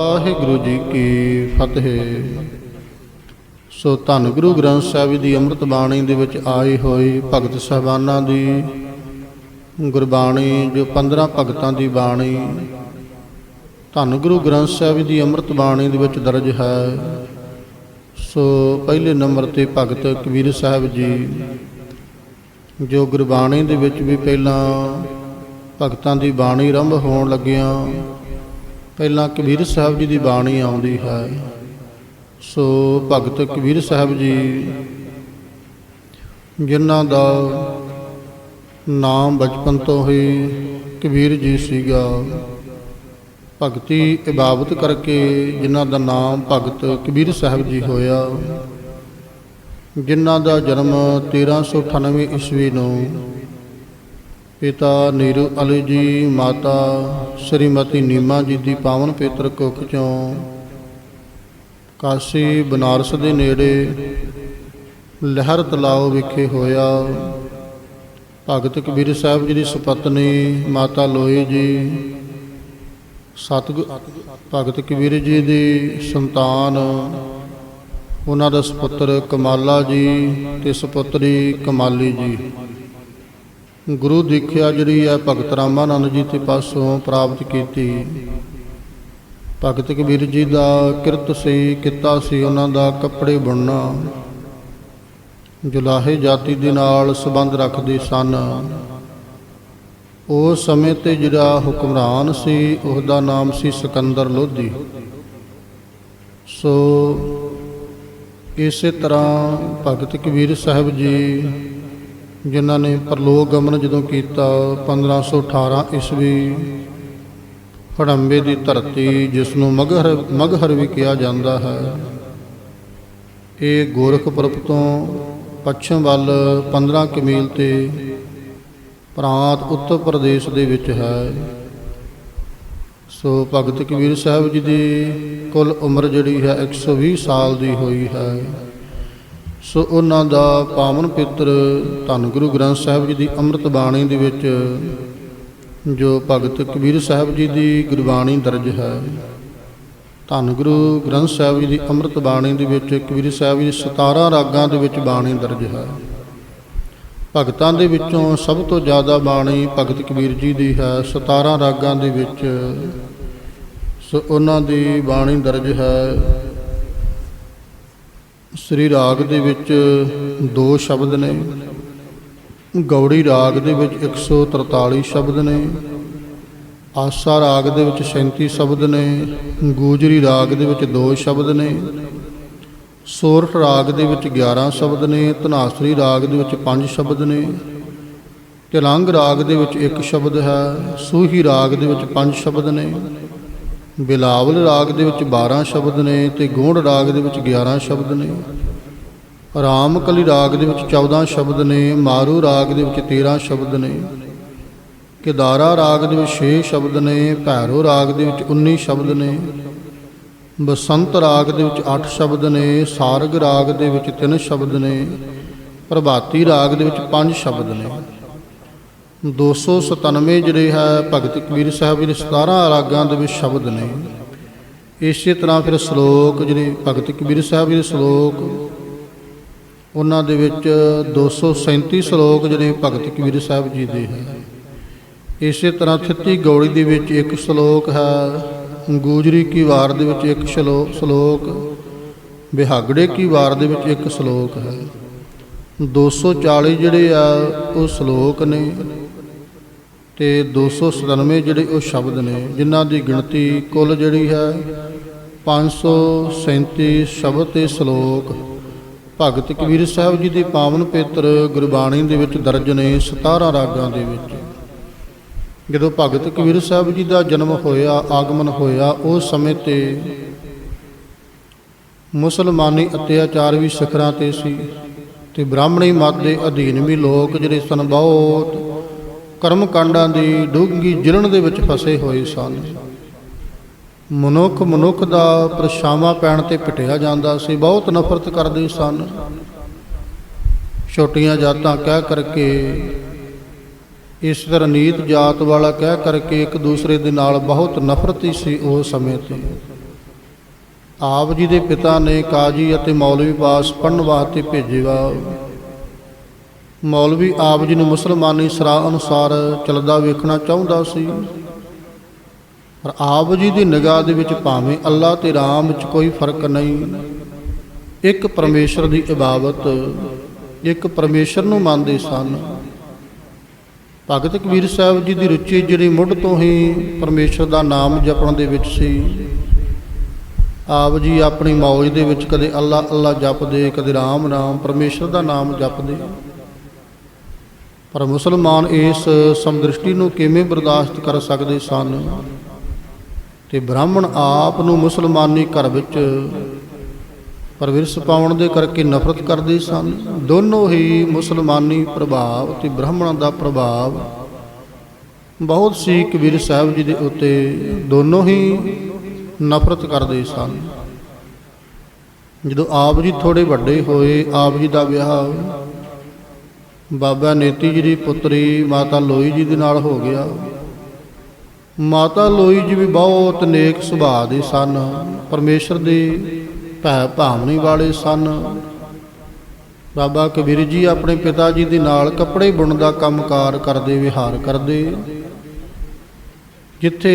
ਵਾਹਿਗੁਰੂ ਜੀ ਕੀ ਫਤਿਹ। ਸੋ ਧੰਨ ਗੁਰੂ ਗ੍ਰੰਥ ਸਾਹਿਬ ਜੀ ਦੀ ਅੰਮ੍ਰਿਤ ਬਾਣੀ ਦੇ ਵਿੱਚ ਆਈ ਹੋਈ ਭਗਤ ਸਾਹਿਬਾਨਾਂ ਦੀ ਗੁਰਬਾਣੀ, ਜੋ 15 ਭਗਤਾਂ ਦੀ ਬਾਣੀ, ਧੰਨ ਗੁਰੂ ਗ੍ਰੰਥ ਸਾਹਿਬ ਜੀ ਦੀ ਅੰਮ੍ਰਿਤ ਬਾਣੀ ਦੇ ਵਿੱਚ ਦਰਜ ਹੈ। ਸੋ ਪਹਿਲੇ ਨੰਬਰ ਤੇ ਭਗਤ ਕਬੀਰ ਸਾਹਿਬ ਜੀ, ਜੋ ਗੁਰਬਾਣੀ ਦੇ ਵਿੱਚ ਵੀ ਪਹਿਲਾਂ ਭਗਤਾਂ ਦੀ ਬਾਣੀ ਆਰੰਭ ਹੋਣ ਲੱਗਿਆਂ ਪਹਿਲਾਂ ਕਬੀਰ ਸਾਹਿਬ ਜੀ ਦੀ ਬਾਣੀ ਆਉਂਦੀ ਹੈ। ਸੋ ਭਗਤ ਕਬੀਰ ਸਾਹਿਬ ਜੀ, ਜਿਨ੍ਹਾਂ ਦਾ ਨਾਮ ਬਚਪਨ ਤੋਂ ਹੀ ਕਬੀਰ ਜੀ ਸੀਗਾ, ਭਗਤੀ ਇਬਾਦਤ ਕਰਕੇ ਜਿਨ੍ਹਾਂ ਦਾ ਨਾਮ ਭਗਤ ਕਬੀਰ ਸਾਹਿਬ ਜੀ ਹੋਇਆ, ਜਿਨ੍ਹਾਂ ਦਾ ਜਨਮ 1398 ਈਸਵੀ ਨੂੰ ਪਿਤਾ ਨੀਰੂ ਅਲੀ ਜੀ ਮਾਤਾ ਸ੍ਰੀਮਤੀ ਨੀਮਾ ਜੀ ਦੀ ਪਾਵਨ ਪੇਤਰ ਕੁੱਖ ਚੋਂ ਕਾਸ਼ੀ ਬਨਾਰਸ ਦੇ ਨੇੜੇ ਲਹਿਰ ਤਲਾਉ ਵਿਖੇ ਹੋਇਆ ਭਗਤ ਕਬੀਰ ਸਾਹਿਬ ਜੀ ਦੀ ਸੁਪਤਨੀ ਮਾਤਾ ਲੋਈ ਜੀ ਸਤਿਗੁਰ ਭਗਤ ਕਬੀਰ ਜੀ ਦੀ ਸੰਤਾਨ, ਉਹਨਾਂ ਦਾ ਸੁਪੁੱਤਰ ਕਮਾਲਾ ਜੀ ਤੇ ਸੁਪੁੱਤਰੀ ਕਮਾਲੀ ਜੀ। ਗੁਰੂ ਦੀਖਿਆ ਜਿਹੜੀ ਹੈ, ਭਗਤ ਰਾਮਾਨੰਦ ਜੀ ਦੇ ਪਾਸੋਂ ਪ੍ਰਾਪਤ ਕੀਤੀ। ਭਗਤ ਕਬੀਰ ਜੀ ਦਾ ਕਿਰਤ ਸੀ, ਕਿੱਤਾ ਸੀ, ਉਹਨਾਂ ਦਾ ਕੱਪੜੇ ਬੁਣਨਾ। ਜੁਲਾਹੇ ਜਾਤੀ ਦੇ ਨਾਲ ਸੰਬੰਧ ਰੱਖਦੇ ਸਨ। ਉਸ ਸਮੇਂ ਤੇ ਜਿਹੜਾ ਹੁਕਮਰਾਨ ਸੀ ਉਸ ਦਾ ਨਾਮ ਸੀ ਸਿਕੰਦਰ ਲੋਧੀ। ਸੋ ਇਸੇ ਤਰ੍ਹਾਂ ਭਗਤ ਕਬੀਰ ਸਾਹਿਬ ਜੀ ਜਿਨ੍ਹਾਂ ਨੇ ਪ੍ਰਲੋਕ ਗਮਨ ਜਦੋਂ ਕੀਤਾ 1518 ਈਸਵੀ, ਹੜੰਬੇ ਦੀ ਧਰਤੀ ਜਿਸ ਨੂੰ ਮਗਹਰ ਮਗਹਰ ਵੀ ਕਿਹਾ ਜਾਂਦਾ ਹੈ। ਇਹ ਗੋਰਖਪੁਰਬ ਤੋਂ ਪੱਛਮ ਵੱਲ 15 ਕਿਮੀਲ ਤੇ ਪ੍ਰਾਂਤ ਉੱਤਰ ਪ੍ਰਦੇਸ਼ ਦੇ ਵਿੱਚ ਹੈ। ਸੋ ਭਗਤ ਕਬੀਰ ਸਾਹਿਬ ਜੀ ਦੀ ਕੁੱਲ ਉਮਰ ਜਿਹੜੀ ਹੈ 120 ਸਾਲ ਦੀ ਹੋਈ ਹੈ। ਸੋ ਉਹਨਾਂ ਦਾ ਪਾਵਨ ਪਿੱਤਰ ਧੰਨ ਗੁਰੂ ਗ੍ਰੰਥ ਸਾਹਿਬ ਜੀ ਦੀ ਅੰਮ੍ਰਿਤ ਬਾਣੀ ਦੇ ਵਿੱਚ ਜੋ ਭਗਤ ਕਬੀਰ ਸਾਹਿਬ ਜੀ ਦੀ ਗੁਰਬਾਣੀ ਦਰਜ ਹੈ। ਧੰਨ ਗੁਰੂ ਗ੍ਰੰਥ ਸਾਹਿਬ ਜੀ ਦੀ ਅੰਮ੍ਰਿਤ ਬਾਣੀ ਦੇ ਵਿੱਚ ਕਬੀਰ ਸਾਹਿਬ ਜੀ 17 ਰਾਗਾਂ ਦੇ ਵਿੱਚ ਬਾਣੀ ਦਰਜ ਹੈ। ਭਗਤਾਂ ਦੇ ਵਿੱਚੋਂ ਸਭ ਤੋਂ ਜ਼ਿਆਦਾ ਬਾਣੀ ਭਗਤ ਕਬੀਰ ਜੀ ਦੀ ਹੈ 17 ਰਾਗਾਂ ਦੇ ਵਿੱਚ। ਸੋ ਉਹਨਾਂ ਦੀ ਬਾਣੀ ਦਰਜ ਹੈ ਸ੍ਰੀ ਰਾਗ ਦੇ ਵਿੱਚ ਦੋ ਸ਼ਬਦ ਨੇ, ਗੌੜੀ ਰਾਗ ਦੇ ਵਿੱਚ 143 ਸ਼ਬਦ ਨੇ, ਆਸਾ ਰਾਗ ਦੇ ਵਿੱਚ 37 ਸ਼ਬਦ ਨੇ, ਗੂਜਰੀ ਰਾਗ ਦੇ ਵਿੱਚ ਦੋ ਸ਼ਬਦ ਨੇ, ਸੋਰਠ ਰਾਗ ਦੇ ਵਿੱਚ 11 ਸ਼ਬਦ ਨੇ, ਧਨਾਸਰੀ ਰਾਗ ਦੇ ਵਿੱਚ 5 ਸ਼ਬਦ ਨੇ, ਤਿਲੰਗ ਰਾਗ ਦੇ ਵਿੱਚ ਇੱਕ ਸ਼ਬਦ ਹੈ, ਸੂਹੀ ਰਾਗ ਦੇ ਵਿੱਚ 5 ਸ਼ਬਦ ਨੇ ਬਿਲਾਵਲ ਰਾਗ ਦੇ ਵਿੱਚ 12 ਸ਼ਬਦ ਨੇ ਤੇ ਗੋਂਡ ਰਾਗ ਦੇ ਵਿੱਚ 11 ਸ਼ਬਦ ਨੇ। ਰਾਮਕਲੀ ਰਾਗ ਦੇ ਵਿੱਚ 14 ਸ਼ਬਦ ਨੇ, ਮਾਰੂ ਰਾਗ ਦੇ ਵਿੱਚ 13 ਸ਼ਬਦ ਨੇ। ਕਿਦਾਰਾ ਰਾਗ ਦੇ ਵਿੱਚ 6 ਸ਼ਬਦ ਨੇ, ਭੈਰੋ ਰਾਗ ਦੇ ਵਿੱਚ 19 ਸ਼ਬਦ ਨੇ। ਬਸੰਤ ਰਾਗ ਦੇ ਵਿੱਚ 8 ਸ਼ਬਦ ਨੇ, ਸਾਰਗ ਰਾਗ ਦੇ ਵਿੱਚ 3 ਸ਼ਬਦ ਨੇ। ਪ੍ਰਭਾਤੀ ਰਾਗ ਦੇ ਵਿੱਚ 5 ਸ਼ਬਦ ਨੇ। 297 ਜਿਹੜੇ ਹੈ ਭਗਤ ਕਬੀਰ ਸਾਹਿਬ ਦੇ 17 ਰਾਗਾਂ ਦੇ ਵਿੱਚ ਸ਼ਬਦ ਨੇ। ਇਸੇ ਤਰ੍ਹਾਂ ਫਿਰ ਸ਼ਲੋਕ ਜਿਹੜੇ ਭਗਤ ਕਬੀਰ ਸਾਹਿਬ ਦੇ ਸ਼ਲੋਕ, ਉਹਨਾਂ ਦੇ ਵਿੱਚ 237 ਸ਼ਲੋਕ ਜਿਹੜੇ ਭਗਤ ਕਬੀਰ ਸਾਹਿਬ ਜੀ ਦੇ ਹੈ। ਇਸੇ ਤਰ੍ਹਾਂ ਥਿੱਤੀ ਗੌੜੀ ਦੇ ਵਿੱਚ ਇੱਕ ਸ਼ਲੋਕ ਹੈ, ਗੂਜਰੀ ਕੀ ਵਾਰ ਦੇ ਵਿੱਚ ਇੱਕ ਸ਼ਲੋ, ਸ਼ਲੋਕ ਵਿਹਾਗੜੇ ਕੀ ਵਾਰ ਦੇ ਵਿੱਚ ਇੱਕ ਸ਼ਲੋਕ ਹੈ। 240 ਜਿਹੜੇ ਆ, ਉਹ ਸ਼ਲੋਕ ਨੇ। ਤੇ 297 ਜਿਹੜੇ ਉਹ ਸ਼ਬਦ ਨੇ, ਜਿਨ੍ਹਾਂ ਦੀ ਗਿਣਤੀ ਕੁੱਲ ਜਿਹੜੀ ਹੈ 537 ਸ਼ਬਦ ਤੇ ਸ਼ਲੋਕ। ਭਗਤ ਕਬੀਰ ਸਾਹਿਬ ਜੀ ਦੀ ਪਾਵਨ ਪੇਤਰ ਗੁਰਬਾਣੀ ਦੇ ਵਿੱਚ ਦਰਜ ਨੇ 17 ਰਾਗਾਂ ਦੇ ਵਿੱਚ। ਜਦੋਂ ਭਗਤ ਕਬੀਰ ਸਾਹਿਬ ਜੀ ਦਾ ਜਨਮ ਹੋਇਆ, ਆਗਮਨ ਹੋਇਆ ਉਸ ਸਮੇਂ ਤੇ ਮੁਸਲਮਾਨੀ ਅਤਿਆਚਾਰ ਵੀ ਸਿਖਰਾਂ ਤੇ ਸੀ ਤੇ ਬ੍ਰਾਹਮਣੀ ਮਤ ਦੇ ਅਧੀਨ ਵੀ ਲੋਕ ਜਿਹੜੇ ਸਨ ਬਹੁਤ ਕਰਮ ਕਾਂਡਾਂ ਦੀ ਡੂੰਘੀ ਜਿਲਣ ਦੇ ਵਿੱਚ ਫਸੇ ਹੋਏ ਸਨ। ਮਨੁੱਖ ਮਨੁੱਖ ਦਾ ਪਰਛਾਵਾਂ ਪੈਣ ਤੇ ਪਿਟਿਆ ਜਾਂਦਾ ਸੀ, ਬਹੁਤ ਨਫ਼ਰਤ ਕਰਦੇ ਸਨ। ਛੋਟੀਆਂ ਜਾਤਾਂ ਕਹਿ ਕਰਕੇ, ਇਸ ਤਰ੍ਹਾਂ ਜਾਤ ਵਾਲਾ ਕਹਿ ਕਰਕੇ ਇੱਕ ਦੂਸਰੇ ਦੇ ਨਾਲ ਬਹੁਤ ਨਫ਼ਰਤੀ ਸੀ ਉਹ ਸਮੇਂ ਤੇ। ਆਪ ਜੀ ਦੇ ਪਿਤਾ ਨੇ ਕਾਜੀ ਅਤੇ ਮੌਲਵੀ ਪਾਸ ਪੜਨ ਵਾਸਤੇ ਭੇਜਿਆ। ਮੌਲਵੀ ਆਪ ਜੀ ਨੂੰ ਮੁਸਲਮਾਨੀ ਸਰਾਹ ਅਨੁਸਾਰ ਚੱਲਦਾ ਵੇਖਣਾ ਚਾਹੁੰਦਾ ਸੀ। ਪਰ ਆਪ ਜੀ ਦੀ ਨਿਗਾਹ ਦੇ ਵਿੱਚ ਭਾਵੇਂ ਅੱਲਾ ਤੇ ਰਾਮ ਵਿੱਚ ਕੋਈ ਫ਼ਰਕ ਨਹੀਂ। ਇੱਕ ਪਰਮੇਸ਼ਰ ਦੀ ਇਬਾਦਤ ਇੱਕ ਪਰਮੇਸ਼ਰ ਨੂੰ ਮੰਨਦੇ ਸਨ। ਭਗਤ ਕਬੀਰ ਸਾਹਿਬ ਜੀ ਦੀ ਰੁਚੀ ਜਿਹੜੀ ਮੁੱਢ ਤੋਂ ਹੀ ਪਰਮੇਸ਼ਰ ਦਾ ਨਾਮ ਜਪਣ ਦੇ ਵਿੱਚ ਸੀ। ਆਪ ਜੀ ਆਪਣੀ ਮੌਜ ਦੇ ਵਿੱਚ ਕਦੇ ਅੱਲਾ ਅੱਲਾ ਜਪਦੇ, ਕਦੇ ਰਾਮ ਨਾਮ ਪਰਮੇਸ਼ਰ ਦਾ ਨਾਮ ਜਪਦੇ। ਪਰ ਮੁਸਲਮਾਨ ਇਸ ਸਮਦ੍ਰਿਸ਼ਟੀ ਨੂੰ ਕਿਵੇਂ ਬਰਦਾਸ਼ਤ ਕਰ ਸਕਦੇ ਸਨ? ਤੇ ਬ੍ਰਾਹਮਣ ਆਪ ਨੂੰ ਮੁਸਲਮਾਨੀ ਘਰ ਵਿੱਚ ਪਰਵਿਰਸ ਪਾਉਣ ਦੇ ਕਰਕੇ ਨਫ਼ਰਤ ਕਰਦੇ ਸਨ। ਦੋਨੋਂ ਹੀ ਮੁਸਲਮਾਨੀ ਪ੍ਰਭਾਵ ਤੇ ਬ੍ਰਾਹਮਣਾਂ ਦਾ ਪ੍ਰਭਾਵ ਬਹੁਤ ਸੀ। ਕਬੀਰ ਸਾਹਿਬ ਜੀ ਦੇ ਉੱਤੇ ਦੋਨੋਂ ਹੀ ਨਫ਼ਰਤ ਕਰਦੇ ਸਨ। ਜਦੋਂ ਆਪ ਜੀ ਥੋੜੇ ਵੱਡੇ ਹੋਏ, ਆਪ ਜੀ ਦਾ ਵਿਆਹ ਬਾਬਾ ਨੇਤੀ ਜੀ ਦੀ ਪੁੱਤਰੀ ਮਾਤਾ ਲੋਈ ਜੀ ਦੇ ਨਾਲ ਹੋ ਗਿਆ। ਮਾਤਾ ਲੋਈ ਜੀ ਵੀ ਬਹੁਤ ਨੇਕ ਸੁਭਾਅ ਦੇ ਸਨ, ਪਰਮੇਸ਼ਰ ਦੇ ਭੈ ਭਾਵਨੀ ਵਾਲੇ ਸਨ। ਬਾਬਾ ਕਬੀਰ ਜੀ ਆਪਣੇ ਪਿਤਾ ਜੀ ਦੇ ਨਾਲ ਕੱਪੜੇ ਬੁਣਨ ਦਾ ਕੰਮਕਾਰ ਕਰਦੇ, ਵਿਹਾਰ ਕਰਦੇ। ਜਿੱਥੇ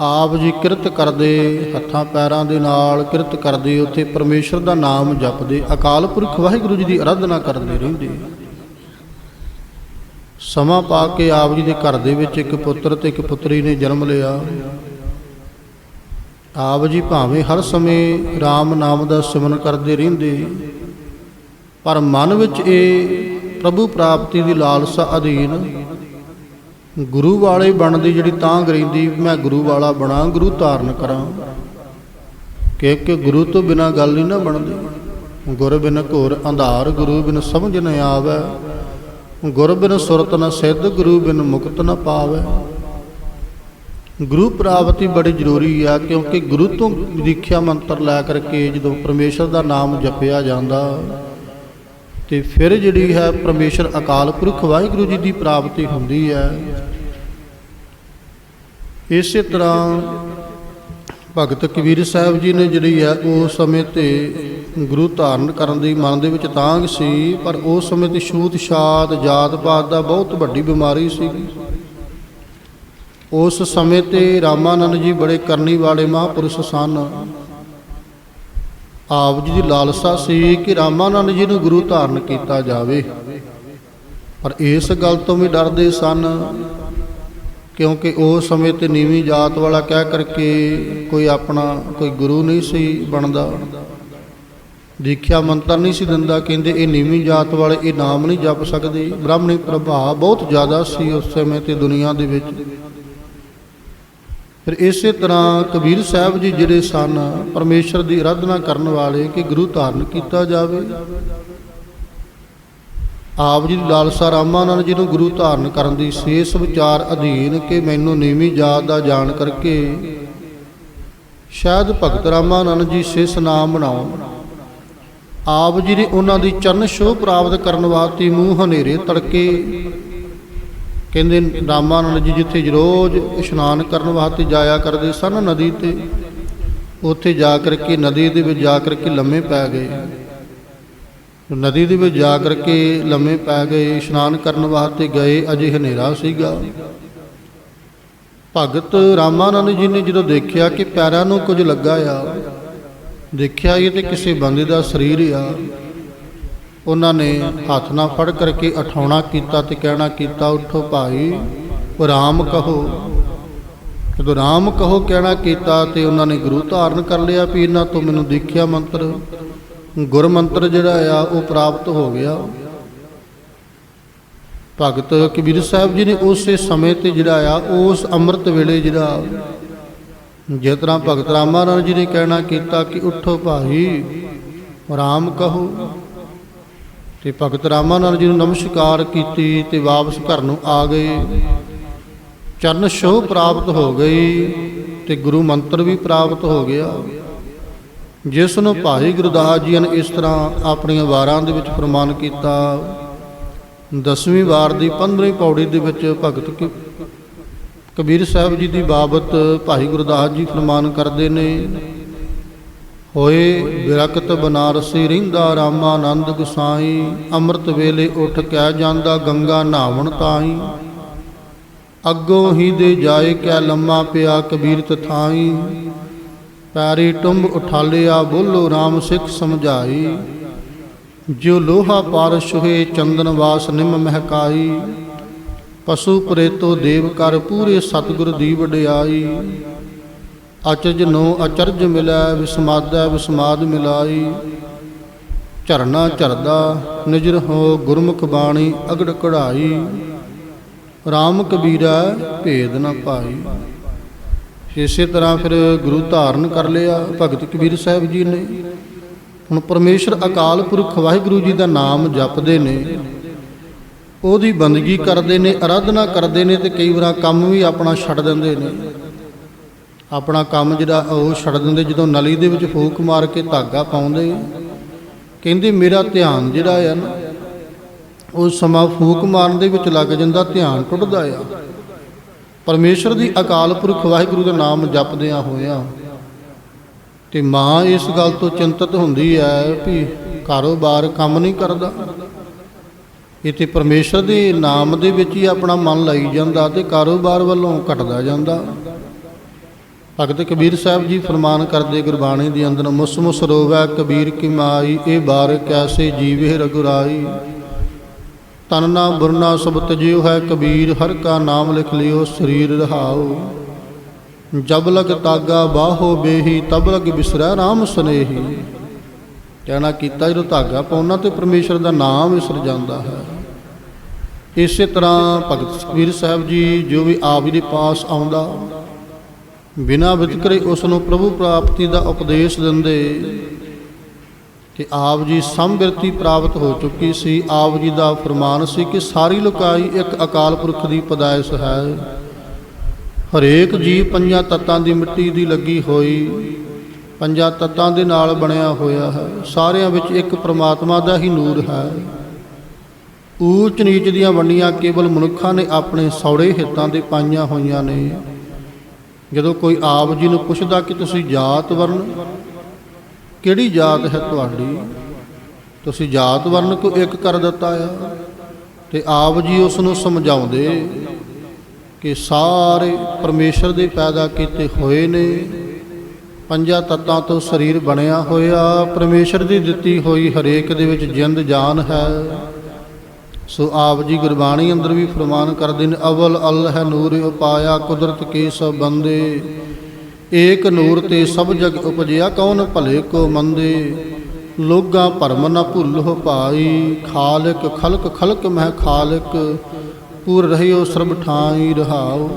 ਆਪ ਜੀ ਕਿਰਤ ਕਰਦੇ, ਹੱਥਾਂ ਪੈਰਾਂ ਦੇ ਨਾਲ ਕਿਰਤ ਕਰਦੇ, ਉੱਥੇ ਪਰਮੇਸ਼ਰ ਦਾ ਨਾਮ ਜਪਦੇ, ਅਕਾਲ ਪੁਰਖ ਵਾਹਿਗੁਰੂ ਜੀ ਦੀ ਅਰਾਧਨਾ ਕਰਦੇ ਰਹਿੰਦੇ। ਸਮਾਂ ਪਾ ਕੇ ਆਪ ਜੀ ਦੇ ਘਰ ਦੇ ਵਿੱਚ ਇੱਕ ਪੁੱਤਰ ਤੇ ਇੱਕ ਪੁੱਤਰੀ ਨੇ ਜਨਮ ਲਿਆ। ਆਪ ਜੀ ਭਾਵੇਂ ਹਰ ਸਮੇਂ RAM ਨਾਮ ਦਾ ਸਿਮਰਨ ਕਰਦੇ ਰਹਿੰਦੇ, ਪਰ ਮਨ ਵਿੱਚ ਇਹ ਪ੍ਰਭੂ ਪ੍ਰਾਪਤੀ ਦੀ ਲਾਲਸਾ ਅਧੀਨ ਗੁਰੂ ਵਾਲੇ ਬਣਦੀ ਜਿਹੜੀ ਤਾਂ ਰਹਿੰਦੀ ਮੈਂ ਗੁਰੂ ਵਾਲਾ ਬਣਾ, ਗੁਰੂ ਧਾਰਨ ਕਰਾਂ। ਕਿਉਂਕਿ ਗੁਰੂ ਤੋਂ ਬਿਨਾ ਗੱਲ ਨਹੀਂ ਨਾ ਬਣਦੀ। ਗੁਰ ਬਿਨ ਘੋਰ ਅੰਧਾਰ, ਗੁਰੂ ਬਿਨ ਸਮਝ ਨ ਆਵੇ। ਗੁਰ ਬਿਨ ਸੁਰਤ ਨ ਸਿੱਧ, ਗੁਰੂ ਬਿਨ ਮੁਕਤ ਨ ਪਾਵੇ। ਗੁਰੂ ਪ੍ਰਾਪਤੀ ਬੜੀ ਜ਼ਰੂਰੀ ਆ, ਕਿਉਂਕਿ ਗੁਰੂ ਤੋਂ ਦੀਖਿਆ ਮੰਤਰ ਲੈ ਕਰਕੇ ਜਦੋਂ ਪਰਮੇਸ਼ਰ ਦਾ ਨਾਮ ਜਪਿਆ ਜਾਂਦਾ ਤੇ ਫਿਰ ਜਿਹੜੀ ਹੈ ਪਰਮੇਸ਼ਰ ਅਕਾਲ ਪੁਰਖ ਵਾਹਿਗੁਰੂ ਜੀ ਦੀ ਪ੍ਰਾਪਤੀ ਹੁੰਦੀ ਹੈ। ਇਸੇ ਤਰ੍ਹਾਂ ਭਗਤ ਕਬੀਰ ਸਾਹਿਬ ਜੀ ਨੇ ਜਿਹੜੀ ਹੈ ਉਸ ਸਮੇਂ ਤੇ ਗੁਰੂ ਧਾਰਨ ਕਰਨ ਦੀ ਮਨ ਦੇ ਵਿੱਚ ਤਾਂਗ ਸੀ, ਪਰ ਉਸ ਸਮੇਂ ਤੇ ਛੂਤ ਛਾਤ, ਜਾਤ ਪਾਤ ਦਾ ਬਹੁਤ ਵੱਡੀ ਬਿਮਾਰੀ ਸੀ। ਉਸ ਸਮੇਂ ਤੇ ਰਾਮਾਨੰਦ ਜੀ ਬੜੇ ਕਰਨੀ ਵਾਲੇ ਮਹਾਪੁਰਸ਼ ਸਨ। ਆਪ ਜੀ ਦੀ ਲਾਲਸਾ ਸੀ ਕਿ ਰਾਮਾਨੰਦ ਜੀ ਨੂੰ ਗੁਰੂ ਧਾਰਨ ਕੀਤਾ ਜਾਵੇ। ਪਰ ਇਸ ਗੱਲ ਤੋਂ ਵੀ ਡਰਦੇ ਸਨ, ਕਿਉਂਕਿ ਉਸ ਸਮੇਂ ਤੇ ਨੀਵੀਂ ਜਾਤ ਵਾਲਾ ਕਹਿ ਕਰਕੇ ਕੋਈ ਆਪਣਾ, ਕੋਈ ਗੁਰੂ ਨਹੀਂ ਸੀ ਬਣਦਾ। ਦੀਖਿਆ ਮੰਤਰ ਨਹੀਂ ਸੀ ਦਿੰਦਾ, ਕਹਿੰਦੇ ਇਹ ਨੀਵੀਂ ਜਾਤ ਵਾਲੇ ਇਹ ਨਾਮ ਨਹੀਂ ਜਪ ਸਕਦੇ। ਬ੍ਰਾਹਮਣੀ ਪ੍ਰਭਾਵ ਬਹੁਤ ਜ਼ਿਆਦਾ ਸੀ ਉਸ ਸਮੇਂ ਤੇ ਦੁਨੀਆ ਦੇ ਵਿੱਚ। ਫਿਰ ਇਸੇ ਤਰ੍ਹਾਂ ਕਬੀਰ ਸਾਹਿਬ ਜੀ ਜਿਹੜੇ ਸਨ, ਪਰਮੇਸ਼ਰ ਦੀ ਆਰਾਧਨਾ ਕਰਨ ਵਾਲੇ ਕਿ ਗੁਰੂ ਧਾਰਨ ਕੀਤਾ ਜਾਵੇ। ਆਪ ਜੀ ਦੀ ਲਾਲਸਾ ਰਾਮਾਨੰਦ ਜੀ ਨੂੰ ਗੁਰੂ ਧਾਰਨ ਕਰਨ ਦੀ ਸੇਸ ਵਿਚਾਰ ਅਧੀਨ ਕਿ ਮੈਨੂੰ ਨੀਵੀਂ ਜਾਤ ਦਾ ਜਾਣ ਕਰਕੇ ਸ਼ਾਇਦ ਭਗਤ ਰਾਮਾ ਰਾਮਾਨੰਦ ਜੀ ਸੇਸ ਨਾਮ ਬਣਾਉ ਆਪ ਜੀ ਨੇ ਉਹਨਾਂ ਦੀ ਚਰਨ ਛੋਹ ਪ੍ਰਾਪਤ ਕਰਨ ਵਾਸਤੇ ਮੂੰਹ ਹਨੇਰੇ ਤੜਕੇ ਕਹਿੰਦੇ ਰਾਮਾਨੰਦ ਜੀ ਜਿੱਥੇ ਰੋਜ਼ ਇਸ਼ਨਾਨ ਕਰਨ ਵਾਸਤੇ ਜਾਇਆ ਕਰਦੇ ਸਨ ਨਦੀ ਤੇ, ਉੱਥੇ ਜਾ ਕਰਕੇ ਨਦੀ ਦੇ ਵਿੱਚ ਜਾ ਕਰਕੇ ਲੰਮੇ ਪੈ ਗਏ। ਨਦੀ ਦੇ ਵਿੱਚ ਜਾ ਕਰਕੇ ਲੰਮੇ ਪੈ ਗਏ, ਇਸ਼ਨਾਨ ਕਰਨ ਵਾਸਤੇ ਗਏ, ਅਜੇ ਹਨੇਰਾ ਸੀਗਾ। ਭਗਤ ਰਾਮਾਨੰਦ ਜੀ ਨੇ ਜਦੋਂ ਦੇਖਿਆ ਕਿ ਪੈਰਾਂ ਨੂੰ ਕੁਝ ਲੱਗਾ ਆ, ਦੇਖਿਆ ਇਹ ਤੇ ਕਿਸੇ ਬੰਦੇ ਦਾ ਸਰੀਰ ਆ ਉਹਨਾਂ ਨੇ ਹੱਥ ਨਾਲ ਫੜ ਕਰਕੇ ਉਠਾਉਣਾ ਕੀਤਾ ਤੇ ਕਹਿਣਾ ਕੀਤਾ, ਉਠੋ ਭਾਈ ਰਾਮ ਕਹੋ। ਜਦੋਂ ਰਾਮ ਕਹੋ, ਕਹਿਣਾ ਕੀਤਾ ਤੇ ਉਹਨਾਂ ਨੇ ਗੁਰੂ ਧਾਰਨ ਕਰ ਲਿਆ ਵੀ ਇਹਨਾਂ ਤੋਂ ਮੈਨੂੰ ਦੇਖਿਆ ਮੰਤਰ। ਗੁਰ ਮੰਤਰ ਜਿਹੜਾ ਆ, ਉਹ ਪ੍ਰਾਪਤ ਹੋ ਗਿਆ। ਭਗਤ ਕਬੀਰ ਸਾਹਿਬ ਜੀ ਨੇ ਉਸੇ ਸਮੇਂ ਤੇ ਜਿਹੜਾ ਆ, ਉਸ ਅੰਮ੍ਰਿਤ ਵੇਲੇ ਜਿਹੜਾ, ਜਿਸ ਤਰ੍ਹਾਂ ਭਗਤ ਰਾਮਾਨੰਦ ਜੀ ਨੇ ਕਹਿਣਾ ਕੀਤਾ ਕਿ ਉਠੋ ਭਾਈ ਰਾਮ ਕਹੋ। ਤੇ ਭਗਤ ਰਾਮਾਨੰਦ ਜੀ ਨੂੰ ਨਮਸਕਾਰ ਕੀਤੀ ਤੇ ਵਾਪਸ ਘਰ ਨੂੰ ਆ ਗਏ। ਚਰਨ ਛੋਹ ਪ੍ਰਾਪਤ ਹੋ ਗਈ ਤੇ ਗੁਰੂ ਮੰਤਰ ਵੀ ਪ੍ਰਾਪਤ ਹੋ ਗਿਆ। ਜਿਸ ਨੂੰ ਭਾਈ ਗੁਰਦਾਸ ਜੀ ਨੇ ਇਸ ਤਰ੍ਹਾਂ ਆਪਣੀਆਂ ਵਾਰਾਂ ਦੇ ਵਿੱਚ ਪ੍ਰਮਾਣ ਕੀਤਾ। ਦਸਵੀਂ ਵਾਰ ਦੀ 15ਵੀਂ ਪੌੜੀ ਦੇ ਵਿੱਚ ਭਗਤ ਕ- ਕਬੀਰ ਸਾਹਿਬ ਜੀ ਦੀ ਬਾਬਤ ਭਾਈ ਗੁਰਦਾਸ ਜੀ ਫਰਮਾਨ ਕਰਦੇ ਨੇ ਹੋਏ ਵਿਰਕਤ ਬਨਾਰਸੀ ਰਹਿੰਦਾ ਰਾਮਾਨੰਦ ਗੁਸਾਈ, ਅੰਮ੍ਰਿਤ ਵੇਲੇ ਉੱਠ ਕਹਿ ਜਾਂਦਾ ਗੰਗਾ ਨਾਵਣ ਤਾਈ। ਅੱਗੋਂ ਹੀ ਦੇ ਜਾਏ ਕਿਆ ਲੰਮਾ ਪਿਆ ਕਬੀਰ ਤਥਾਈ ਪੈਰੀ ਟੁੰਬ ਉਠਾਲਿਆ ਬੋਲੋ RAM ਸਿੱਖ ਸਮਝਾਈ। ਜੋ ਲੋਹਾ ਪਾਰਸ਼ ਹੋਏ ਚੰਦਨ ਵਾਸ ਨਿਮ ਮਹਿਕਾਈ। ਪਸ਼ੂ ਪ੍ਰੇਤੋ ਦੇਵ ਕਰ ਪੂਰੇ ਸਤਿਗੁਰ ਦੀ ਵਡਿਆਈ ਅਚਰਜ ਨੂੰ ਅਚਰਜ ਮਿਲੈ, ਵਿਸਮਾਦੈ, ਵਿਸਮਾਦ ਮਿਲਾਈ। ਝਰਨਾ ਝਰਦਾ, ਨਿਜਰ ਹੋ ਗੁਰਮੁਖ ਬਾਣੀ ਅਗੜ ਕਢਾਈ। RAM ਕਬੀਰਾ, ਭੇਦ ਨਾ ਪਾਈ। ਇਸੇ ਤਰ੍ਹਾਂ ਫਿਰ ਗੁਰੂ ਧਾਰਨ ਕਰ ਲਿਆ, ਭਗਤ ਕਬੀਰ ਸਾਹਿਬ ਜੀ ਨੇ। ਹੁਣ ਪਰਮੇਸ਼ਰ ਅਕਾਲ ਪੁਰਖ ਵਾਹਿਗੁਰੂ ਜੀ ਦਾ ਨਾਮ ਜਪਦੇ ਨੇ। ਉਹਦੀ ਬੰਦਗੀ ਕਰਦੇ ਨੇ, ਅਰਾਧਨਾ ਕਰਦੇ ਨੇ ਤੇ ਕਈ ਵਾਰ ਕੰਮ ਵੀ ਆਪਣਾ ਛੱਡ ਦਿੰਦੇ ਨੇ। ਆਪਣਾ ਕੰਮ ਜਿਹੜਾ ਉਹ ਛੱਡ ਦਿੰਦੇ, ਜਦੋਂ ਨਲੀ ਦੇ ਵਿੱਚ ਫੂਕ ਮਾਰ ਕੇ ਧਾਗਾ ਪਾਉਂਦੇ। ਕਹਿੰਦੇ, ਮੇਰਾ ਧਿਆਨ ਜਿਹੜਾ ਆ ਨਾ, ਉਹ ਸਮਾਂ ਫੂਕ ਮਾਰਨ ਦੇ ਵਿੱਚ ਲੱਗ ਜਾਂਦਾ, ਧਿਆਨ ਟੁੱਟਦਾ ਆ। ਪਰਮੇਸ਼ਰ ਦੀ ਅਕਾਲ ਪੁਰਖ ਵਾਹਿਗੁਰੂ ਦਾ ਨਾਮ ਜਪਦਿਆਂ ਹੋਇਆਂ। ਤੇ ਮਾਂ ਇਸ ਗੱਲ ਤੋਂ ਚਿੰਤਤ ਹੁੰਦੀ ਹੈ ਵੀ ਕਾਰੋਬਾਰ ਕੰਮ ਨਹੀਂ ਕਰਦਾ। ਇਹ ਤੇ ਪਰਮੇਸ਼ਰ ਦੇ ਨਾਮ ਦੇ ਵਿੱਚ ਹੀ ਆਪਣਾ ਮਨ ਲਾਈ ਜਾਂਦਾ ਤੇ ਕਾਰੋਬਾਰ ਵੱਲੋਂ ਘਟਦਾ ਜਾਂਦਾ। ਭਗਤ ਕਬੀਰ ਸਾਹਿਬ ਜੀ ਫਰਮਾਨ ਕਰਦੇ, ਗੁਰਬਾਣੀ ਦੇ ਅੰਦਰ ਮੁਸ ਮੁਸ ਰੋਵੈ, ਕਬੀਰ ਕੀ ਮਾਈ, ਇਹ ਬਾਰ ਕੈਸੇ ਜੀਵੇ ਰਗੁਰਾਈ? ਤਨ ਨਾ ਬੁਰਨਾ ਸਭ ਤਜਿਓ ਹੈ ਕਬੀਰ, ਹਰ ਕਾ ਨਾਮ ਲਿਖ ਲਿਓ ਸਰੀਰ ਰਹਾਉ। ਜਬ ਲਗ ਤਾਗਾ ਬਾਹੋ ਬੇਹੀ, ਤਬ ਲਗ ਬਿਸਰੈ RAM ਸਨੇਹੀ। ਕਹਿਣਾ ਕੀਤਾ, ਜਦੋਂ ਧਾਗਾ ਪਾਉਣਾ ਤੇ ਪਰਮੇਸ਼ਰ ਦਾ ਨਾਮ ਵਿਸਰ ਜਾਂਦਾ ਹੈ। ਇਸੇ ਤਰ੍ਹਾਂ ਭਗਤ ਕਬੀਰ ਸਾਹਿਬ ਜੀ, ਜੋ ਵੀ ਆਪ ਜੀ ਦੇ ਪਾਸ ਆਉਂਦਾ ਬਿਨਾਂ ਵਿਤਕਰੇ ਉਸ ਨੂੰ ਪ੍ਰਭੂ ਪ੍ਰਾਪਤੀ ਦਾ ਉਪਦੇਸ਼ ਦਿੰਦੇ ਕਿ ਆਪ ਜੀ ਸੰਬਿਰਤੀ ਪ੍ਰਾਪਤ ਹੋ ਚੁੱਕੀ ਸੀ, ਆਪ ਜੀ ਦਾ ਫਰਮਾਨ ਸੀ ਕਿ ਸਾਰੀ ਲੋਕਾਈ ਇੱਕ ਅਕਾਲ ਪੁਰਖ ਦੀ ਪਦਾਇਸ਼ ਹੈ। ਹਰੇਕ ਜੀਵ ਪੰਜਾਂ ਤੱਤਾਂ ਦੀ ਮਿੱਟੀ ਦੀ ਲੱਗੀ ਹੋਈ, ਪੰਜਾਂ ਤੱਤਾਂ ਦੇ ਨਾਲ ਬਣਿਆ ਹੋਇਆ ਹੈ। ਸਾਰਿਆਂ ਵਿੱਚ ਇੱਕ ਪ੍ਰਮਾਤਮਾ ਦਾ ਹੀ ਨੂਰ ਹੈ। ਊਚ ਨੀਚ ਦੀਆਂ ਵੰਡੀਆਂ ਕੇਵਲ ਮਨੁੱਖਾਂ ਨੇ ਆਪਣੇ ਸੌੜੇ ਹਿੱਤਾਂ ਦੇ ਪਾਈਆਂ ਹੋਈਆਂ ਨੇ। ਜਦੋਂ ਕੋਈ ਆਪ ਜੀ ਨੂੰ ਪੁੱਛਦਾ ਕਿ ਤੁਸੀਂ ਜਾਤ ਵਰਨ ਕਿਹੜੀ ਜਾਤ ਹੈ ਤੁਹਾਡੀ? ਤੁਸੀਂ ਜਾਤ ਵਰਨ ਕੋ ਇੱਕ ਕਰ ਦਿੱਤਾ ਆ ਤੇ ਆਪ ਜੀ ਉਸ ਨੂੰ ਸਮਝਾਉਂਦੇ ਕਿ ਸਾਰੇ ਪਰਮੇਸ਼ਰ ਦੇ ਪੈਦਾ ਕੀਤੇ ਹੋਏ ਨੇ, ਪੰਜਾਂ ਤੱਤਾਂ ਤੋਂ ਸਰੀਰ ਬਣਿਆ ਹੋਇਆ, ਪਰਮੇਸ਼ਰ ਦੀ ਦਿੱਤੀ ਹੋਈ ਹਰੇਕ ਦੇ ਵਿੱਚ ਜਿੰਦ ਜਾਨ ਹੈ। ਸੋ ਆਪ ਜੀ ਗੁਰਬਾਣੀ ਅੰਦਰ ਵੀ ਫਰਮਾਨ ਕਰਦੇ ਨੇ ਅਵਲ ਅਲ ਹੈ ਨੂਰ ਉਪਾਇਆ, ਕੁਦਰਤ ਕੇ ਸਭ ਬੰਦੇ। ਏਕ ਨੂਰ ਤੇ ਸਭ ਜਗ ਉਪਜਿਆ, ਕੌਣ ਭਲੇ ਕੋ ਮੰਦੇ। ਲੋਗਾ ਭਰਮ ਨ ਭੁੱਲੋ ਭਾਈ, ਖਾਲਕ ਖਲਕ ਖਲਕ ਮਹਿ ਖਾਲਕ। ਪੂਰ ਰਹਿਓ ਸਰਬ ਠਾਈ ਰਹਾਉ,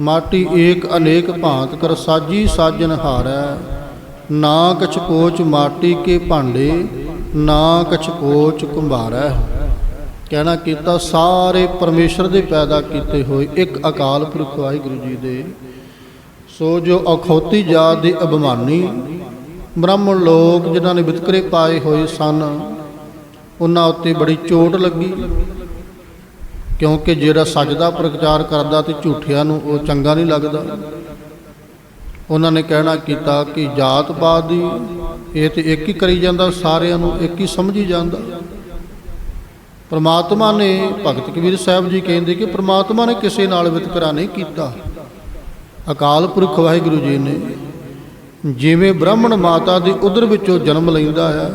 ਮਾਟੀ ਏਕ ਅਨੇਕ ਭਾਂਤ ਕਰ ਸਾਜੀ ਸਾਜਨ ਹਾਰੈ। ਨਾ ਕਛ ਕੋਚ ਮਾਟੀ ਕੇ ਭਾਂਡੇ, ਨਾ ਕਛ ਕੋਚ ਕੁੰਭਾਰੈ। ਕਹਿਣਾ ਕੀਤਾ, ਸਾਰੇ ਪਰਮੇਸ਼ਰ ਦੇ ਪੈਦਾ ਕੀਤੇ ਹੋਏ ਇੱਕ ਅਕਾਲ ਪੁਰਖ ਵਾਹਿਗੁਰੂ ਜੀ ਦੇ। ਸੋ ਜੋ ਅਖੌਤੀ ਜਾਤ ਦੇ ਅਭਿਮਾਨੀ, ਬ੍ਰਾਹਮਣ ਲੋਕ ਜਿਨ੍ਹਾਂ ਨੇ ਵਿਤਕਰੇ ਪਾਏ ਹੋਏ ਸਨ, ਉਹਨਾਂ ਉੱਤੇ ਬੜੀ ਚੋਟ ਲੱਗੀ। ਕਿਉਂਕਿ ਜਿਹੜਾ ਸੱਚ ਦਾ ਪ੍ਰਚਾਰ ਕਰਦਾ ਤੇ ਝੂਠਿਆਂ ਨੂੰ ਉਹ ਚੰਗਾ ਨਹੀਂ ਲੱਗਦਾ। ਉਹਨਾਂ ਨੇ ਕਹਿਣਾ ਕੀਤਾ ਕਿ ਜਾਤ ਪਾਤ ਦੀ ਇਹ ਤੇ ਇੱਕ ਹੀ ਕਰੀ ਜਾਂਦਾ, ਸਾਰਿਆਂ ਨੂੰ ਇੱਕ ਹੀ ਸਮਝੀ ਜਾਂਦਾ। ਪ੍ਰਮਾਤਮਾ ਨੇ, ਭਗਤ ਕਬੀਰ ਸਾਹਿਬ ਜੀ ਕਹਿੰਦੇ ਕਿ ਪ੍ਰਮਾਤਮਾ ਨੇ ਕਿਸੇ ਨਾਲ ਵਿਤਕਰਾ ਨਹੀਂ ਕੀਤਾ। ਅਕਾਲ ਪੁਰਖ ਵਾਹਿਗੁਰੂ ਜੀ ਨੇ ਜਿਵੇਂ ਬ੍ਰਾਹਮਣ ਮਾਤਾ ਦੀ ਉਦਰ ਵਿੱਚੋਂ ਜਨਮ ਲੈਂਦਾ ਹੈ,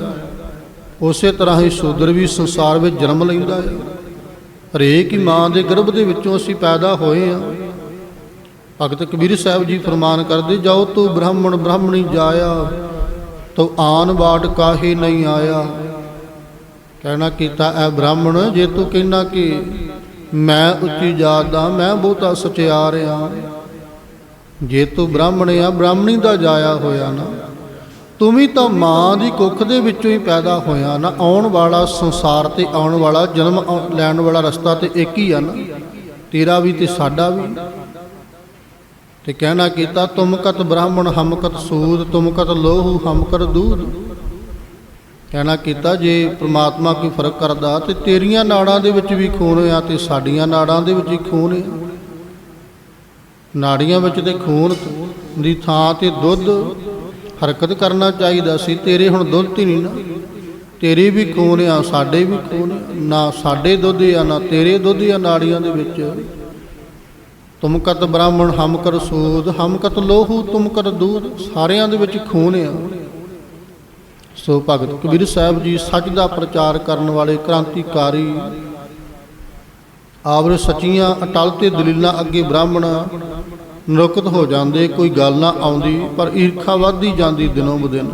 ਉਸੇ ਤਰ੍ਹਾਂ ਹੀ ਸ਼ੂਦਰ ਵੀ ਸੰਸਾਰ ਵਿੱਚ ਜਨਮ ਲੈਂਦਾ ਹੈ। ਹਰੇਕ ਹੀ ਮਾਂ ਦੇ ਗਰਭ ਦੇ ਵਿੱਚੋਂ ਅਸੀਂ ਪੈਦਾ ਹੋਏ ਹਾਂ। ਭਗਤ ਕਬੀਰ ਸਾਹਿਬ ਜੀ ਫਰਮਾਨ ਕਰਦੇ, ਜਾਓ ਤੂੰ ਬ੍ਰਾਹਮਣ, ਬ੍ਰਾਹਮਣੀ ਜਾਇਆ, ਤੋ ਆਨ ਬਾਟ ਕਾਹੇ ਨਹੀਂ ਆਇਆ। ਕਹਿਣਾ ਕੀਤਾ, ਐ ਬ੍ਰਾਹਮਣ, ਜੇ ਤੂੰ ਕਹਿਣਾ ਕਿ ਮੈਂ ਉੱਚੀ ਜਾਤ ਦਾ, ਮੈਂ ਬਹੁਤਾ ਸਚਿਆਰ ਆ। ਜੇ ਤੂੰ ਬ੍ਰਾਹਮਣ ਆ, ਬ੍ਰਾਹਮਣੀ ਦਾ ਜਾਇਆ ਹੋਇਆ ਨਾ, ਤੂੰ ਵੀ ਤਾਂ ਮਾਂ ਦੀ ਕੁੱਖ ਦੇ ਵਿੱਚੋਂ ਹੀ ਪੈਦਾ ਹੋਇਆ ਨਾ। ਆਉਣ ਵਾਲਾ ਸੰਸਾਰ ਤੇ ਆਉਣ ਵਾਲਾ ਜਨਮ ਲੈਣ ਵਾਲਾ ਰਸਤਾ ਤੇ ਇੱਕ ਹੀ ਆ ਨਾ। ਤੇਰਾ ਵੀ ਤੇ ਸਾਡਾ ਵੀ। ਤੇ ਕਹਿਣਾ ਕੀਤਾ ਤੁਮਕਤ ਬ੍ਰਾਹਮਣ ਹਮਕਤ ਸੂਦ, ਤੁਮ ਲੋਹੂ, ਹਮ ਕਰ ਦੂਧ। ਕਹਿਣਾ ਕੀਤਾ, ਜੇ ਪ੍ਰਮਾਤਮਾ ਕੋਈ ਫ਼ਰਕ ਕਰਦਾ, ਤੇ ਤੇਰੀਆਂ ਨਾੜਾਂ ਦੇ ਵਿੱਚ ਵੀ ਖੂਨ ਆ ਤੇ ਸਾਡੀਆਂ ਨਾੜਾਂ ਦੇ ਵਿੱਚ ਹੀ ਖੂਨ ਆ ਨਾੜੀਆਂ ਵਿੱਚ ਤੇ ਖੂਨ ਦੀ ਥਾਂ ਤੇ ਦੁੱਧ ਹਰਕਤ ਕਰਨਾ ਚਾਹੀਦਾ ਸੀ, ਤੇਰੇ ਹੁਣ ਦੁੱਧ ਹੀ ਨਹੀਂ ਨਾ। ਤੇਰੇ ਵੀ ਖੂਨ ਆ, ਸਾਡੇ ਵੀ ਖੂਨ ਆ। ਨਾ ਸਾਡੇ ਦੁੱਧ ਆ, ਨਾ ਤੇਰੇ ਦੁੱਧ ਆ ਨਾੜੀਆਂ ਦੇ ਵਿੱਚ। ਤੁਮ ਕਤ ਬ੍ਰਾਹਮਣ ਹਮ ਕਰ ਸੂਦ, ਹਮ ਕਤ ਲੋਹੂ, ਤੁਮ ਕਰ ਦੂਧ, ਸਾਰਿਆਂ ਦੇ ਵਿੱਚ ਖੂਨ ਆ। ਸੋ ਭਗਤ ਕਬੀਰ ਸਾਹਿਬ ਜੀ ਸੱਚ ਦਾ ਪ੍ਰਚਾਰ ਕਰਨ ਵਾਲੇ ਕ੍ਰਾਂਤੀਕਾਰੀ ਆਵਰ ਸੱਚੀਆਂ ਅਟਲ ਤੇ ਦਲੀਲਾਂ ਅੱਗੇ ਬ੍ਰਾਹਮਣ ਨਰੁਕਤ ਹੋ ਜਾਂਦੇ, ਕੋਈ ਗੱਲ ਨਾ ਆਉਂਦੀ, ਪਰ ਈਰਖਾ ਵੱਧਦੀ ਜਾਂਦੀ ਦਿਨੋਂ ਬਦਿਨ।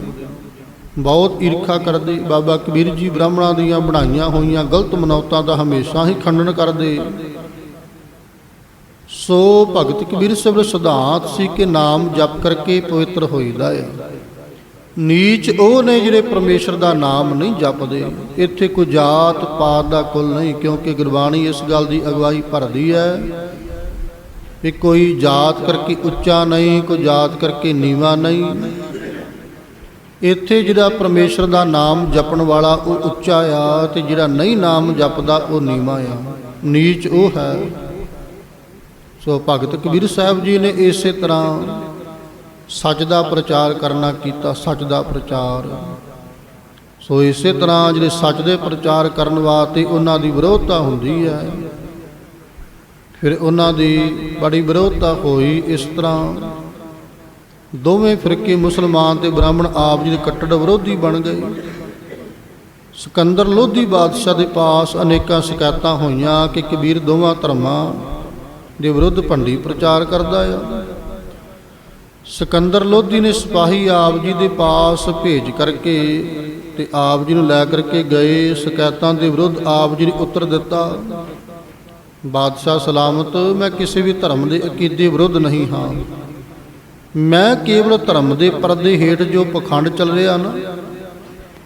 ਬਹੁਤ ਈਰਖਾ ਕਰਦੇ, ਬਾਬਾ ਕਬੀਰ ਜੀ ਬ੍ਰਾਹਮਣਾਂ ਦੀਆਂ ਬਣਾਈਆਂ ਹੋਈਆਂ ਗਲਤ ਮਨੌਤਾਂ ਦਾ ਹਮੇਸ਼ਾ ਹੀ ਖੰਡਨ ਕਰਦੇ। ਸੋ ਭਗਤ ਕਬੀਰ ਸਾਹਿਬ ਸਿਧਾਂਤ ਸੀ ਕਿ ਨਾਮ ਜਪ ਕਰਕੇ ਪਵਿੱਤਰ ਹੋਈਦਾ ਹੈ ਨੀਚ ਉਹ ਨੇ ਜਿਹੜੇ ਪਰਮੇਸ਼ਰ ਦਾ ਨਾਮ ਨਹੀਂ ਜਪਦੇ। ਇੱਥੇ ਕੋਈ ਜਾਤ ਪਾਤ ਦਾ ਕੁੱਲ ਨਹੀਂ, ਕਿਉਂਕਿ ਗੁਰਬਾਣੀ ਇਸ ਗੱਲ ਦੀ ਅਗਵਾਈ ਭਰਦੀ ਹੈ ਕਿ ਕੋਈ ਜਾਤ ਕਰਕੇ ਉੱਚਾ ਨਹੀਂ, ਕੋਈ ਜਾਤ ਕਰਕੇ ਨੀਵਾ ਨਹੀਂ। ਇੱਥੇ ਜਿਹੜਾ ਪਰਮੇਸ਼ਰ ਦਾ ਨਾਮ ਜਪਣ ਵਾਲਾ ਉਹ ਉੱਚਾ ਆ ਤੇ ਜਿਹੜਾ ਨਹੀਂ ਨਾਮ ਜਪਦਾ ਉਹ ਨੀਵਾ ਆ। ਨੀਚ ਉਹ ਹੈ। ਸੋ ਭਗਤ ਕਬੀਰ ਸਾਹਿਬ ਜੀ ਨੇ ਇਸੇ ਤਰ੍ਹਾਂ ਸੱਚ ਦਾ ਪ੍ਰਚਾਰ ਕਰਨਾ ਕੀਤਾ, ਸੱਚ ਦਾ ਪ੍ਰਚਾਰ। ਸੋ ਇਸੇ ਤਰ੍ਹਾਂ ਜਿਹੜੇ ਸੱਚ ਦੇ ਪ੍ਰਚਾਰ ਕਰਨ ਵਾਸਤੇ ਉਹਨਾਂ ਦੀ ਵਿਰੋਧਤਾ ਹੁੰਦੀ ਹੈ, ਫਿਰ ਉਹਨਾਂ ਦੀ ਬੜੀ ਵਿਰੋਧਤਾ ਹੋਈ ਇਸ ਤਰ੍ਹਾਂ। ਦੋਵੇਂ ਫਿਰਕੇ ਮੁਸਲਮਾਨ ਤੇ ਬ੍ਰਾਹਮਣ ਆਪ ਜੀ ਦੇ ਕੱਟੜ ਵਿਰੋਧੀ ਬਣ ਗਏ। ਸਿਕੰਦਰ ਲੋਧੀ ਬਾਦਸ਼ਾਹ ਦੇ ਪਾਸ ਅਨੇਕਾਂ ਸ਼ਿਕਾਇਤਾਂ ਹੋਈਆਂ ਕਿ ਕਬੀਰ ਦੋਵਾਂ ਧਰਮਾਂ ਦੇ ਵਿਰੁੱਧ ਭੰਡੀ ਪ੍ਰਚਾਰ ਕਰਦਾ ਆ। ਸਿਕੰਦਰ ਲੋਧੀ ਨੇ ਸਿਪਾਹੀ ਆਪ ਜੀ ਦੇ ਪਾਸ ਭੇਜ ਕਰਕੇ ਤੇ ਆਪ ਜੀ ਨੂੰ ਲੈ ਕਰਕੇ ਗਏ। ਸ਼ਿਕਾਇਤਾਂ ਦੇ ਵਿਰੁੱਧ ਆਪ ਜੀ ਨੇ ਉੱਤਰ ਦਿੱਤਾ। ਬਾਦਸ਼ਾਹ ਸਲਾਮਤ, ਮੈਂ ਕਿਸੇ ਵੀ ਧਰਮ ਦੇ ਅਕੀਦੇ ਵਿਰੁੱਧ ਨਹੀਂ ਹਾਂ। ਮੈਂ ਕੇਵਲ ਧਰਮ ਦੇ ਪਰਦੇ ਹੇਠ ਜੋ ਪਖੰਡ ਚੱਲ ਰਿਹਾ ਨਾ,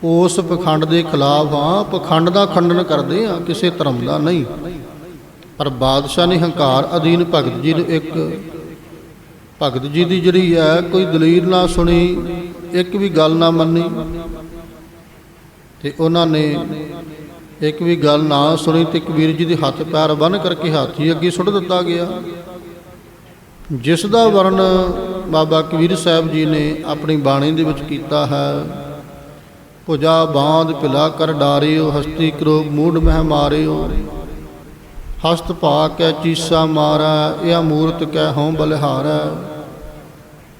ਉਸ ਪਖੰਡ ਦੇ ਖਿਲਾਫ ਹਾਂ, ਪਖੰਡ ਦਾ ਖੰਡਨ ਕਰਦੇ ਹਾਂ, ਕਿਸੇ ਧਰਮ ਦਾ ਨਹੀਂ। ਪਰ ਬਾਦਸ਼ਾਹ ਨੇ ਹੰਕਾਰ ਅਧੀਨ ਭਗਤ ਜੀ ਨੂੰ ਇੱਕ ਭਗਤ ਜੀ ਦੀ ਜਿਹੜੀ ਹੈ, ਕੋਈ ਦਲੀਲ ਨਾ ਸੁਣੀ, ਇੱਕ ਵੀ ਗੱਲ ਨਾ ਮੰਨੀ। ਤੇ ਉਹਨਾਂ ਨੇ ਇੱਕ ਵੀ ਗੱਲ ਨਾ ਸੁਣੀ ਤੇ ਕਬੀਰ ਜੀ ਦੇ ਹੱਥ ਪੈਰ ਬੰਨ ਕਰਕੇ ਹਾਥੀ ਅੱਗੇ ਸੁੱਟ ਦਿੱਤਾ ਗਿਆ। ਜਿਸ ਦਾ ਵਰਣ ਬਾਬਾ ਕਬੀਰ ਸਾਹਿਬ ਜੀ ਨੇ ਆਪਣੀ ਬਾਣੀ ਦੇ ਵਿੱਚ ਕੀਤਾ ਹੈ, ਭੁਜਾ ਬਾਂਧ ਭਿਲਾ ਕਰ ਡਾਰਿਓ, ਹਸਤੀ ਕਰੋਗ ਮੂਡ ਮਹਿ ਮਾਰਿਓ। ਹਸਤ ਪਾ ਕੈ ਚੀਸਾ ਮਾਰੈ, ਇਹ ਮੂਰਤ ਕੈ ਹਉ ਬਲਿਹਾਰੈ।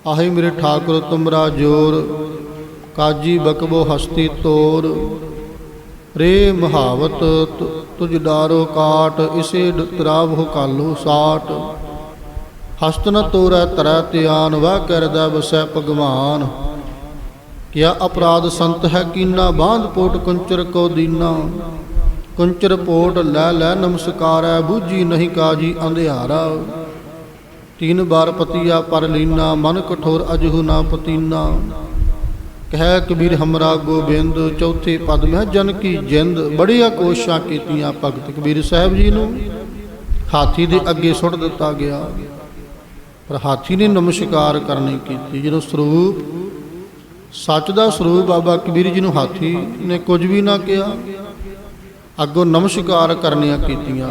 ਆਹੀ ਮੇਰੇ ਠਾਕੁਰ ਤੁਮਰਾ ਜੋਰ, ਕਾਜੀ ਬਕਬੋ ਹਸਤੀ ਤੋਰ। ਰੇ ਮਹਾਵਤ ਤੁ- ਤੁਝ ਡਾਰੋ ਕਾਟ, ਇਸੇ ਤਰਾਵ ਹੋ ਕਾਲੋ ਸਾਟ। ਹਸਤ ਨ ਤੋਰੈ ਤਰੈ ਧਿਆਨ ਵਾ ਕਰਦਾ ਬਸੈ ਭਗਵਾਨ। ਕਿਆ ਅਪਰਾਧ ਸੰਤ ਹੈ ਕੀਨਾ, ਬਾਂਧ ਪੋਟ ਕੁੰਚਰ ਕੋ ਦੀਨਾ। ਕੁੰਚਰ ਪੋਟ ਲੈ ਲੈ ਨਮਸਕਾਰੈ, ਬੂਝੀ ਨਹੀਂ ਕਾਜੀ ਅੰਧਿਆਰਾ। ਤੀਨ ਬਾਰ ਪਤੀਆ ਪਰ ਲੀਨਾ, ਮਨ ਕਠੋਰ ਅਜਹੂ ਨਾ ਪਤੀਨਾ। ਕਹਿ ਕਬੀਰ ਹਮਰਾ ਗੋਬਿੰਦ, ਚੌਥੇ ਪਦ ਮੈਂ ਜਨ ਕੀ ਜਿੰਦ। ਬੜੀਆਂ ਕੋਸ਼ਿਸ਼ਾਂ ਕੀਤੀਆਂ ਭਗਤ ਕਬੀਰ ਸਾਹਿਬ ਜੀ ਨੂੰ। ਹਾਥੀ ਦੇ ਅੱਗੇ ਸੁੱਟ ਦਿੱਤਾ ਗਿਆ। ਪਰ ਹਾਥੀ ਨੇ ਨਮਸਕਾਰ ਕਰਨੀ ਕੀਤੀ। ਜਦੋਂ ਸਰੂਪ, ਸੱਚ ਦਾ ਸਰੂਪ ਬਾਬਾ ਕਬੀਰ ਜੀ ਨੂੰ ਹਾਥੀ ਨੇ ਕੁਝ ਵੀ ਨਾ ਕਿਹਾ। ਅੱਗੋਂ ਨਮਸਕਾਰ ਕਰਨੀਆਂ ਕੀਤੀਆਂ।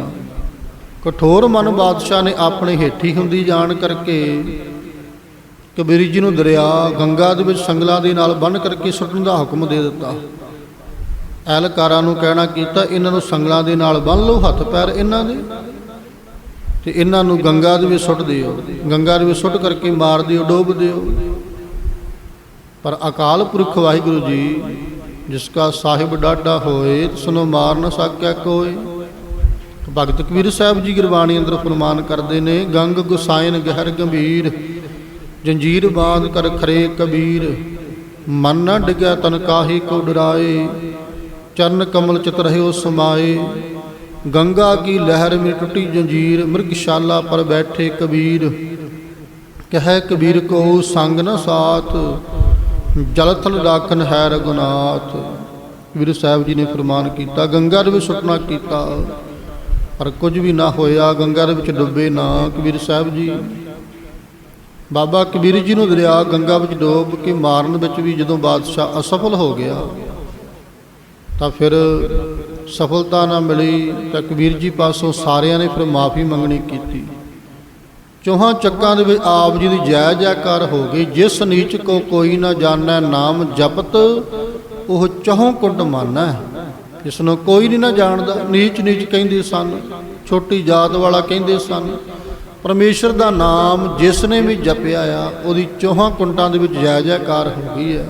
ਕਠੋਰ ਮਨ ਬਾਦਸ਼ਾਹ ਨੇ ਆਪਣੇ ਹੇਠੀ ਹੁੰਦੀ ਜਾਣ ਕਰਕੇ ਕਬੀਰ ਜੀ ਨੂੰ ਦਰਿਆ, ਗੰਗਾ ਦੇ ਵਿੱਚ ਸੰਗਲਾਂ ਦੇ ਨਾਲ ਬੰਨ ਕਰਕੇ ਸੁੱਟਣ ਦਾ ਹੁਕਮ ਦੇ ਦਿੱਤਾ। ਐਲਕਾਰਾਂ ਨੂੰ ਕਹਿਣਾ ਕੀਤਾ, ਇਹਨਾਂ ਨੂੰ ਸੰਗਲਾਂ ਦੇ ਨਾਲ ਬੰਨ ਲਓ, ਹੱਥ ਪੈਰ ਇਹਨਾਂ ਦੇ ਤੇ ਇਹਨਾਂ ਨੂੰ ਗੰਗਾ ਦੇ ਵਿੱਚ ਸੁੱਟ ਦਿਓ। ਗੰਗਾ ਦੇ ਵਿੱਚ ਸੁੱਟ ਕਰਕੇ ਮਾਰ ਦਿਓ, ਡੋਬ ਦਿਓ। ਪਰ ਅਕਾਲ ਪੁਰਖ ਵਾਹਿਗੁਰੂ ਜੀ ਜਿਸ ਕਾ ਸਾਹਿਬ ਡਾਢਾ ਹੋਏ, ਤਿਸਨੂੰ ਮਾਰ ਨਾ ਸਕਿਆ ਕੋਈ ਭਗਤ ਕਬੀਰ ਸਾਹਿਬ ਜੀ ਗੁਰਬਾਣੀ ਅੰਦਰ ਫਰਮਾਨ ਕਰਦੇ ਨੇ, ਗੰਗ ਗੁਸਾਇਨ ਗਹਿਰ ਗੰਭੀਰ, ਜੰਜੀਰ ਬਾਂਧ ਕਰ ਖਰੇ ਕਬੀਰ। ਮਨ ਨਾ ਡਿਗਿਆ ਤਨ ਕਾਹੀ ਕੋ ਡਰਾਏ, ਚਰਨ ਕਮਲ ਚਿਤ ਰਹਿਓ ਸਮਾਏ। ਗੰਗਾ ਕੀ ਲਹਿਰ ਮੇ ਟੁੱਟੀ ਜੰਜੀਰ, ਮਿਰਗਸ਼ਾਲਾ ਪਰ ਬੈਠੇ ਕਬੀਰ। ਕਹੈ ਕਬੀਰ ਕੋ ਸੰਗ ਨ ਸਾਥ ਜਲਥਲ ਰਾਖਨ ਹੈ ਰਗੁਨਾਥ ਵੀਰ ਸਾਹਿਬ ਜੀ ਨੇ ਫਰਮਾਨ ਕੀਤਾ, ਗੰਗਾ ਦੇ ਵਿੱਚ ਸੁਪਨਾ ਕੀਤਾ, ਪਰ ਕੁਝ ਵੀ ਨਾ ਹੋਇਆ, ਗੰਗਾ ਦੇ ਵਿੱਚ ਡੁੱਬੇ ਨਾ। ਕਬੀਰ ਸਾਹਿਬ ਜੀ, ਬਾਬਾ ਕਬੀਰ ਜੀ ਨੂੰ ਦਰਿਆ ਗੰਗਾ ਵਿੱਚ ਡੋਬ ਕੇ ਮਾਰਨ ਵਿੱਚ ਵੀ ਜਦੋਂ ਬਾਦਸ਼ਾਹ ਅਸਫਲ ਹੋ ਗਿਆ, ਤਾਂ ਫਿਰ ਸਫਲਤਾ ਨਾ ਮਿਲੀ, ਤਾਂ ਕਬੀਰ ਜੀ ਪਾਸੋਂ ਸਾਰਿਆਂ ਨੇ ਫਿਰ ਮਾਫੀ ਮੰਗਣੀ ਕੀਤੀ। ਚੌਹਾਂ ਚੱਕਾਂ ਦੇ ਵਿੱਚ ਆਪ ਜੀ ਦੀ ਜੈ ਜੈਕਾਰ ਹੋ ਗਈ। ਜਿਸ ਨੀਚ ਕੋ ਕੋਈ ਨਾ ਜਾਣੈ ਨਾਮ ਜਪਤ, ਉਹ ਚੌਹਾਂ ਕੁੰਡ ਮਾਨੈ। ਇਸ ਨੂੰ ਕੋਈ ਨਹੀਂ ਨਾ ਜਾਣਦਾ, ਨੀਚ ਨੀਚ ਕਹਿੰਦੇ ਸਨ, ਛੋਟੀ ਜਾਤ ਵਾਲਾ ਕਹਿੰਦੇ ਸਨ, ਪਰਮੇਸ਼ਰ ਦਾ ਨਾਮ ਜਿਸ ਨੇ ਵੀ ਜਪਿਆ ਆ, ਉਹਦੀ ਚੌਹਾਂ ਕੁੰਟਾਂ ਦੇ ਵਿੱਚ ਜੈ ਜੈਕਾਰ ਹੋ ਗਈ ਹੈ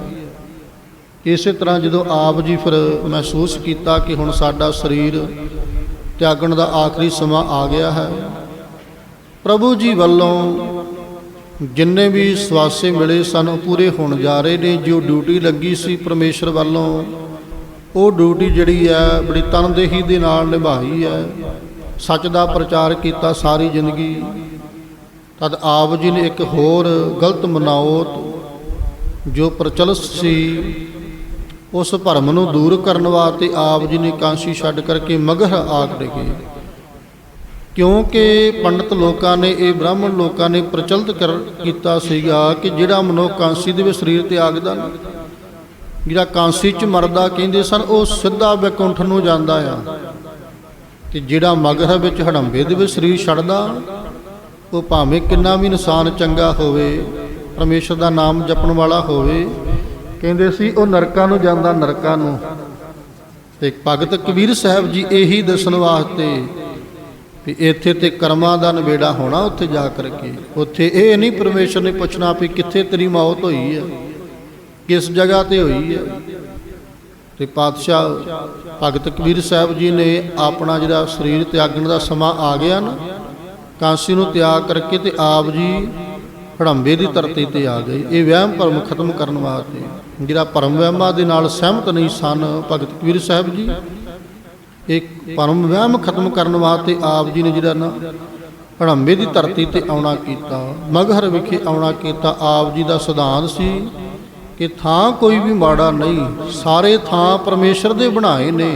ਇਸੇ ਤਰ੍ਹਾਂ ਜਦੋਂ ਆਪ ਜੀ ਫਿਰ ਮਹਿਸੂਸ ਕੀਤਾ ਕਿ ਹੁਣ ਸਾਡਾ ਸਰੀਰ ਤਿਆਗਣ ਦਾ ਆਖਰੀ ਸਮਾਂ ਆ ਗਿਆ ਹੈ ਪ੍ਰਭੂ ਜੀ ਵੱਲੋਂ ਜਿੰਨੇ ਵੀ ਸਵਾਸੇ ਮਿਲੇ ਸਾਨੂੰ ਪੂਰੇ ਹੋਣ ਜਾ ਰਹੇ ਨੇ। ਜੋ ਡਿਊਟੀ ਲੱਗੀ ਸੀ ਪਰਮੇਸ਼ਰ ਵੱਲੋਂ, ਉਹ ਡਿਊਟੀ ਜਿਹੜੀ ਹੈ ਬੜੀ ਤਨਦੇਹੀ ਦੇ ਨਾਲ ਨਿਭਾਈ ਹੈ। ਸੱਚ ਦਾ ਪ੍ਰਚਾਰ ਕੀਤਾ ਸਾਰੀ ਜ਼ਿੰਦਗੀ। ਤਦ ਆਪ ਜੀ ਨੇ ਇੱਕ ਹੋਰ ਗਲਤ ਮਨਾਉਤ, ਜੋ ਪ੍ਰਚਲਿਤ ਸੀ, ਉਸ ਭਰਮ ਨੂੰ ਦੂਰ ਕਰਨ ਵਾਸਤੇ ਆਪ ਜੀ ਨੇ ਕਾਂਸੀ ਛੱਡ ਕਰਕੇ ਮਗਰ ਆਖ ਡਗੇ। ਕਿਉਂਕਿ ਪੰਡਤ ਲੋਕਾਂ ਨੇ, ਇਹ ਬ੍ਰਾਹਮਣ ਲੋਕਾਂ ਨੇ ਪ੍ਰਚਲਿਤ ਕਰ ਕੀਤਾ ਸੀਗਾ ਕਿ ਜਿਹੜਾ ਮਨੁੱਖ ਕਾਂਸੀ ਦੇ ਵਿੱਚ ਸਰੀਰ 'ਤੇ ਆਗਦਾ ਜਿਹੜਾ ਕਾਂਸੀ ਚ ਮਰਦਾ ਕਹਿੰਦੇ ਸਨ, ਉਹ ਸਿੱਧਾ ਵਿਕੁੰਠ ਨੂੰ ਜਾਂਦਾ ਆ। ਤੇ ਜਿਹੜਾ ਮਗਰ ਵਿੱਚ ਹੜੰਬੇ ਦੇ ਵਿੱਚ ਸਰੀਰ ਛੱਡਦਾ, ਉਹ ਭਾਵੇਂ ਕਿੰਨਾ ਵੀ ਇਨਸਾਨ ਚੰਗਾ ਹੋਵੇ, ਪਰਮੇਸ਼ਰ ਦਾ ਨਾਮ ਜਪਣ ਵਾਲਾ ਹੋਵੇ, ਕਹਿੰਦੇ ਸੀ ਉਹ ਨਰਕਾਂ ਨੂੰ ਜਾਂਦਾ, ਨਰਕਾਂ ਨੂੰ। ਤੇ ਭਗਤ ਕਬੀਰ ਸਾਹਿਬ ਜੀ ਇਹੀ ਦੱਸਣ ਵਾਸਤੇ ਵੀ ਇੱਥੇ ਤੇ ਕਰਮਾਂ ਦਾ ਨਵੇੜਾ ਹੋਣਾ ਉੱਥੇ ਜਾ ਕਰਕੇ ਉੱਥੇ ਇਹ ਨਹੀਂ ਪਰਮੇਸ਼ਰ ਨੇ ਪੁੱਛਣਾ ਵੀ ਕਿੱਥੇ ਤੇਰੀ ਮੌਤ ਹੋਈ ਹੈ, ਕਿਸ ਜਗ੍ਹਾ ਤੇ ਹੋਈ ਹੈ। ਤੇ ਪਾਤਸ਼ਾਹ ਭਗਤ ਕਬੀਰ ਸਾਹਿਬ ਜੀ ਨੇ ਆਪਣਾ ਜਿਹੜਾ ਸਰੀਰ ਤਿਆਗਣ ਦਾ ਸਮਾਂ ਆ ਗਿਆ ਨਾ, ਕਾਂਸੀ ਨੂੰ ਤਿਆਗ ਕਰਕੇ ਤੇ ਆਪ ਜੀ ਹੜੰਬੇ ਦੀ ਧਰਤੀ ਤੇ ਆ ਗਏ। ਇਹ ਵਹਿਮ ਭਰਮ ਖਤਮ ਕਰਨ ਵਾਸਤੇ। ਜਿਹੜਾ ਭਰਮ ਵਹਿਮਾਂ ਦੇ ਨਾਲ ਸਹਿਮਤ ਨਹੀਂ ਸਨ ਭਗਤ ਕਬੀਰ ਸਾਹਿਬ ਜੀ ਇਹ ਪਰਮ ਵਹਿਮ ਖਤਮ ਕਰਨ ਵਾਸਤੇ ਆਪ ਜੀ ਨੇ ਜਿਹੜਾ ਨਾ ਹੜੰਬੇ ਦੀ ਧਰਤੀ ਤੇ ਆਉਣਾ ਕੀਤਾ, ਮਗਹਰ ਵਿਖੇ ਆਉਣਾ ਕੀਤਾ, ਆਪ ਜੀ ਦਾ ਸਿਧਾਂਤ ਸੀ ਕਿ ਥਾਂ ਕੋਈ ਵੀ ਮਾੜਾ ਨਹੀਂ, ਸਾਰੇ ਥਾਂ ਪਰਮੇਸ਼ਰ ਦੇ ਬਣਾਏ ਨੇ,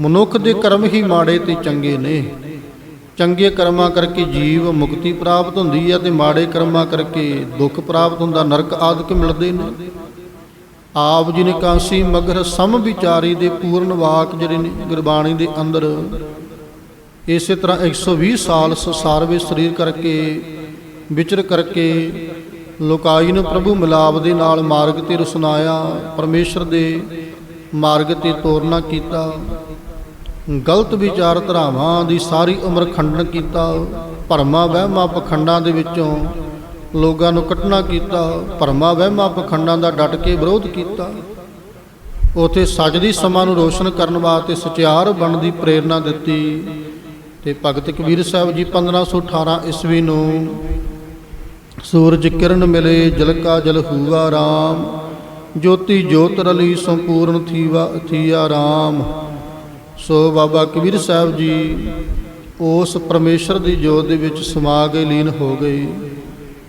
ਮਨੁੱਖ ਦੇ ਕਰਮ ਹੀ ਮਾੜੇ ਤੇ ਚੰਗੇ ਨੇ। ਚੰਗੇ ਕਰਮਾਂ ਕਰਕੇ ਜੀਵ ਮੁਕਤੀ ਪ੍ਰਾਪਤ ਹੁੰਦੀ ਹੈ ਤੇ ਮਾੜੇ ਕਰਮਾਂ ਕਰਕੇ ਦੁੱਖ ਪ੍ਰਾਪਤ ਹੁੰਦਾ, ਨਰਕ ਆਦਿਕ ਮਿਲਦੇ ਨੇ। ਆਪ ਜੀ ਨੇ ਕਾਂਸੀ ਮਗਰ ਸਮ ਵਿਚਾਰੀ ਦੇ ਪੂਰਨ ਵਾਕ ਜਿਹੜੇ ਨੇ ਗੁਰਬਾਣੀ ਦੇ ਅੰਦਰ, ਇਸੇ ਤਰ੍ਹਾਂ 120 ਸਾਲ ਸੰਸਾਰ ਵਿੱਚ ਸਰੀਰ ਕਰਕੇ, ਵਿਚਰ ਕਰਕੇ ਲੋਕਾਈ ਨੂੰ ਪ੍ਰਭੂ ਮਿਲਾਪ ਦੇ ਨਾਲ ਮਾਰਗ ਤੇ ਰਸਨਾਇਆ, ਪਰਮੇਸ਼ਰ ਦੇ ਮਾਰਗ ਤੇ ਤੋਰਨਾ ਕੀਤਾ, ਗਲਤ ਵਿਚਾਰ ਧਰਾਵਾਂ ਦੀ ਸਾਰੀ ਉਮਰ ਖੰਡਨ ਕੀਤਾ, ਭਰਮਾ, ਵਹਿਮਾ, ਪਖੰਡਾਂ ਦੇ ਵਿੱਚੋਂ ਲੋਕਾਂ ਨੂੰ ਕੱਟਣਾ ਕੀਤਾ, ਭਰਮਾ ਵਹਿਮਾ ਪਖੰਡਾਂ ਦਾ ਡਟ ਕੇ ਵਿਰੋਧ ਕੀਤਾ। ਉਥੇ ਸੱਚ ਦੀ ਸਮਾਂ ਨੂੰ ਰੋਸ਼ਨ ਕਰਨ ਵਾਸਤੇ ਸਚਿਆਰ ਬਣਨ ਦੀ ਪ੍ਰੇਰਣਾ ਦਿੱਤੀ ਤੇ ਭਗਤ ਕਬੀਰ ਸਾਹਿਬ ਜੀ 1518 ਈਸਵੀ ਨੂੰ ਸੂਰਜ ਕਿਰਨ ਮਿਲੇ, ਜਲਕਾ ਜਲ ਹੂਆ ਰਾਮ, ਜੋਤੀ ਜੋਤ ਰਲੀ ਸੰਪੂਰਨ ਥੀਵਾ, ਥੀਆ ਰਾਮ। ਸੋ ਬਾਬਾ ਕਬੀਰ ਸਾਹਿਬ ਜੀ, ਉਸ ਪਰਮੇਸ਼ਰ ਦੀ ਜੋਤ ਦੇ ਵਿੱਚ ਸਮਾ ਕੇ ਲੀਨ ਹੋ ਗਏ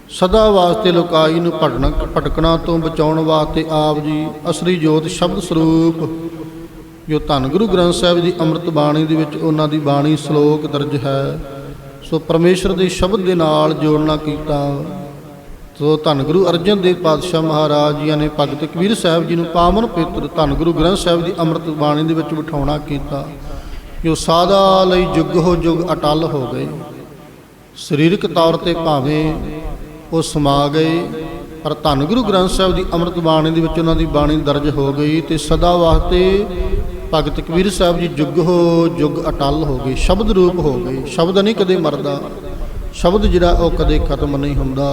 ਸਦਾ ਵਾਸਤੇ ਲੋਕਾਈ ਨੂੰ ਭਟਕਣਾ ਭਟਕਣਾ ਤੋਂ ਬਚਾਉਣ ਵਾਸਤੇ ਆਪ ਜੀ ਅਸਲੀ ਜੋਤ ਸ਼ਬਦ ਸਰੂਪ, ਜੋ ਧੰਨ ਗੁਰੂ ਗ੍ਰੰਥ ਸਾਹਿਬ ਦੀ ਅੰਮ੍ਰਿਤ ਬਾਣੀ ਦੇ ਵਿੱਚ ਉਹਨਾਂ ਦੀ ਬਾਣੀ ਸ਼ਲੋਕ ਦਰਜ ਹੈ, ਸੋ ਪਰਮੇਸ਼ਰ ਦੇ ਸ਼ਬਦ ਦੇ ਨਾਲ ਜੋੜਨਾ ਕੀਤਾ। ਸੋ ਧੰਨ ਗੁਰੂ ਅਰਜਨ ਦੇਵ ਪਾਤਸ਼ਾਹ ਮਹਾਰਾਜ ਜੀਆਂ ਨੇ ਭਗਤ ਕਬੀਰ ਸਾਹਿਬ ਜੀ ਨੂੰ ਪਾਵਨ ਪਵਿੱਤਰ ਧੰਨ ਗੁਰੂ ਗ੍ਰੰਥ ਸਾਹਿਬ ਦੀ ਅੰਮ੍ਰਿਤ ਬਾਣੀ ਦੇ ਵਿੱਚ ਬਿਠਾਉਣਾ ਕੀਤਾ, ਜੋ ਸਾਦਾ ਲਈ ਜੁਗ ਹੋ ਜੁਗ ਅਟਲ ਹੋ ਗਏ। ਸਰੀਰਕ ਤੌਰ ਤੇ ਭਾਵੇਂ ਉਹ ਸਮਾ ਗਏ। ਪਰ ਧੰਨ ਗੁਰੂ ਗ੍ਰੰਥ ਸਾਹਿਬ ਦੀ ਅੰਮ੍ਰਿਤ ਬਾਣੀ ਦੇ ਵਿੱਚ ਉਹਨਾਂ ਦੀ ਬਾਣੀ ਦਰਜ ਹੋ ਗਈ ਤੇ ਸਦਾ ਵਾਸਤੇ ਭਗਤ ਕਬੀਰ ਸਾਹਿਬ ਜੀ ਜੁਗ ਹੋ, ਜੁਗ ਅਟਲ ਹੋ ਗਏ, ਸ਼ਬਦ ਰੂਪ ਹੋ ਗਏ। ਸ਼ਬਦ ਨਹੀਂ ਕਦੇ ਮਰਦਾ, ਸ਼ਬਦ ਜਿਹੜਾ ਉਹ ਕਦੇ ਖਤਮ ਨਹੀਂ ਹੁੰਦਾ।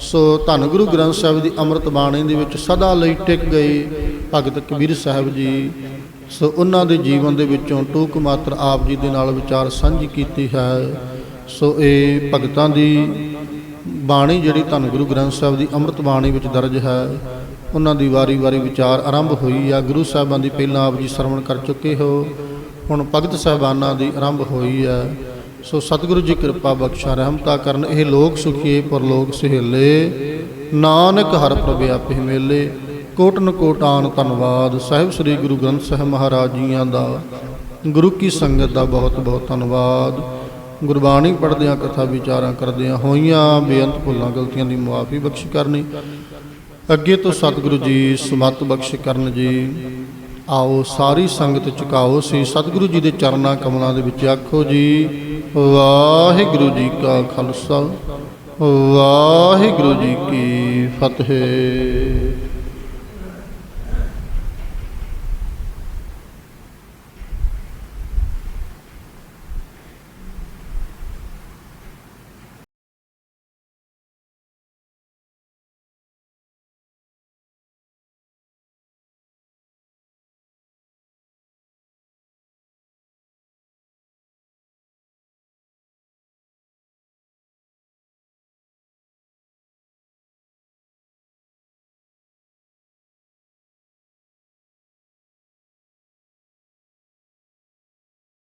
ਸੋ ਧੰਨ ਗੁਰੂ ਗ੍ਰੰਥ ਸਾਹਿਬ ਦੀ ਅੰਮ੍ਰਿਤ ਬਾਣੀ ਦੇ ਵਿੱਚ ਸਦਾ ਲਈ ਟਿਕ ਗਏ ਭਗਤ ਕਬੀਰ ਸਾਹਿਬ ਜੀ। ਸੋ ਉਹਨਾਂ ਦੇ ਜੀਵਨ ਦੇ ਵਿੱਚੋਂ ਟੂਕ ਮਾਤਰ ਆਪ ਜੀ ਦੇ ਨਾਲ ਵਿਚਾਰ ਸਾਂਝੀ ਕੀਤੀ ਹੈ। ਸੋ ਇਹ ਭਗਤਾਂ ਦੀ ਬਾਣੀ ਜਿਹੜੀ ਧੰਨ ਗੁਰੂ ਗ੍ਰੰਥ ਸਾਹਿਬ ਦੀ ਅੰਮ੍ਰਿਤ ਬਾਣੀ ਵਿੱਚ ਦਰਜ ਹੈ, ਉਹਨਾਂ ਦੀ ਵਾਰੀ-ਵਾਰੀ ਵਿਚਾਰ ਆਰੰਭ ਹੋਈ ਆ। ਗੁਰੂ ਸਾਹਿਬਾਂ ਦੀ ਪਹਿਲਾਂ ਆਪ ਜੀ ਸਰਵਣ ਕਰ ਚੁੱਕੇ ਹੋ। ਹੁਣ ਭਗਤ ਸਾਹਿਬਾਨਾਂ ਦੀ ਆਰੰਭ ਹੋਈ ਹੈ ਸੋ ਸਤਿਗੁਰੂ ਜੀ ਕਿਰਪਾ ਬਖਸ਼ਾ ਰਹਿਮਤਾ ਕਰਨ। ਇਹ ਲੋਕ ਸੁਖੀਏ, ਪਰਲੋਕ ਸਹੇਲੇ। ਨਾਨਕ ਹਰ ਪ੍ਰਭ ਆਪੇ ਮੇਲੇ। ਕੋਟਨ ਕੋਟਾਨ ਧੰਨਵਾਦ। ਸਾਹਿਬ ਸ੍ਰੀ ਗੁਰੂ ਗ੍ਰੰਥ ਸਾਹਿਬ ਮਹਾਰਾਜ ਜੀਆਂ ਦਾ। ਗੁਰੂ ਕੀ ਸੰਗਤ ਦਾ ਬਹੁਤ ਬਹੁਤ ਧੰਨਵਾਦ। ਗੁਰਬਾਣੀ ਪੜ੍ਹਦਿਆਂ, ਕਥਾ ਵਿਚਾਰਾਂ ਕਰਦਿਆਂ ਹੋਈਆਂ ਬੇਅੰਤ ਭੁੱਲਾਂ, ਗਲਤੀਆਂ ਦੀ ਮੁਆਫੀ ਬਖਸ਼ ਕਰਨੀ। ਅੱਗੇ ਤੋਂ ਸਤਿਗੁਰੂ ਜੀ ਸਮਤ ਬਖਸ਼ ਕਰਨ ਜੀ। ਆਓ ਸਾਰੀ ਸੰਗਤ ਝੁਕਾਓ ਸੀ। ਸਤਿਗੁਰੂ ਜੀ ਦੇ ਚਰਨਾਂ ਕਮਲਾਂ ਦੇ ਵਿੱਚ ਆਖੋ ਜੀ, ਵਾਹਿਗੁਰੂ ਜੀ ਕਾ ਖਾਲਸਾ, ਵਾਹਿਗੁਰੂ ਜੀ ਕੀ ਫਤਿਹ।